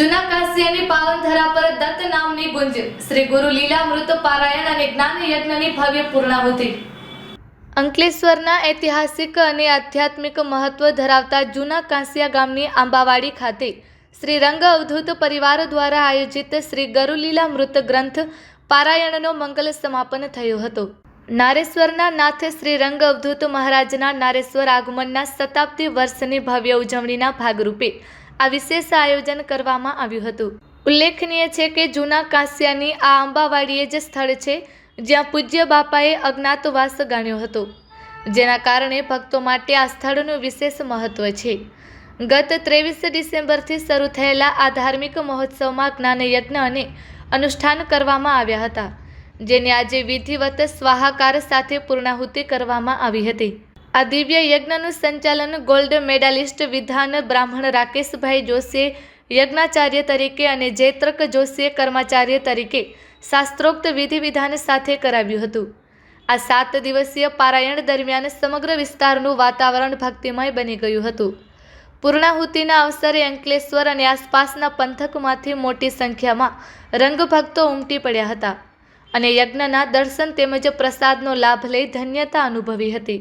જૂના કાશી અને પાવનધરા પર દત્ત નામની ગુંજ. શ્રી ગુરુ લીલામૃત પારાયણ અને જ્ઞાન યજ્ઞની ભવ્ય પૂર્ણાહુતિ. અંકલેશ્વરના ઐતિહાસિક અને આધ્યાત્મિક મહત્વ ધરાવતા જૂના કાંસિયા ગામની આંબાવાડી ખાતે શ્રી રંગ અવધૂત પરિવાર દ્વારા આયોજિત શ્રી ગરુલીલા મૃત ગ્રંથ પારાયણનો મંગલ સમાપન થયો હતો. નારેશ્વરના નાથ શ્રી રંગ અવધૂત મહારાજના નારેશ્વર આગમનના શતાબ્દી વર્ષની ભવ્ય ઉજવણીના ભાગરૂપે આ વિશેષ આયોજન કરવામાં આવ્યું હતું. ઉલ્લેખનીય છે કે જૂના કાંસિયાની આ અંબાવાડીએ જે સ્થળ છે, જ્યાં પૂજ્ય બાપાએ અજ્ઞાતવાસ ગાણ્યો હતો, જેના કારણે ભક્તો માટે આ સ્થળનું વિશેષ મહત્વ છે. ગત ત્રેવીસ ડિસેમ્બરથી શરૂ થયેલા આ ધાર્મિક મહોત્સવમાં જ્ઞાનયજ્ઞ અને અનુષ્ઠાન કરવામાં આવ્યા હતા. જેને આજે વિધિવત સ્વાહાકાર સાથે પૂર્ણાહુતિ કરવામાં આવી હતી. આ દિવ્ય યજ્ઞનું સંચાલન ગોલ્ડ મેડાલિસ્ટ વિધાન બ્રાહ્મણ રાકેશભાઈ જોશીએ, યજ્ઞાચાર્ય તરીકે અને જૈત્રક જોશીએ કર્માચાર્ય તરીકે શાસ્ત્રોક્ત વિધિ વિધાન સાથે કરાવ્યું હતું. આ સાત દિવસીય પારાયણ દરમિયાન સમગ્ર વિસ્તારનું વાતાવરણ ભક્તિમય બની ગયું હતું. પૂર્ણાહુતિના અવસરે અંકલેશ્વર અને આસપાસના પંથકમાંથી મોટી સંખ્યામાં રંગભક્તો ઉમટી પડ્યા હતા. અને યજ્ઞના દર્શન તેમજ પ્રસાદનો લાભ લઈ ધન્યતા અનુભવી હતી.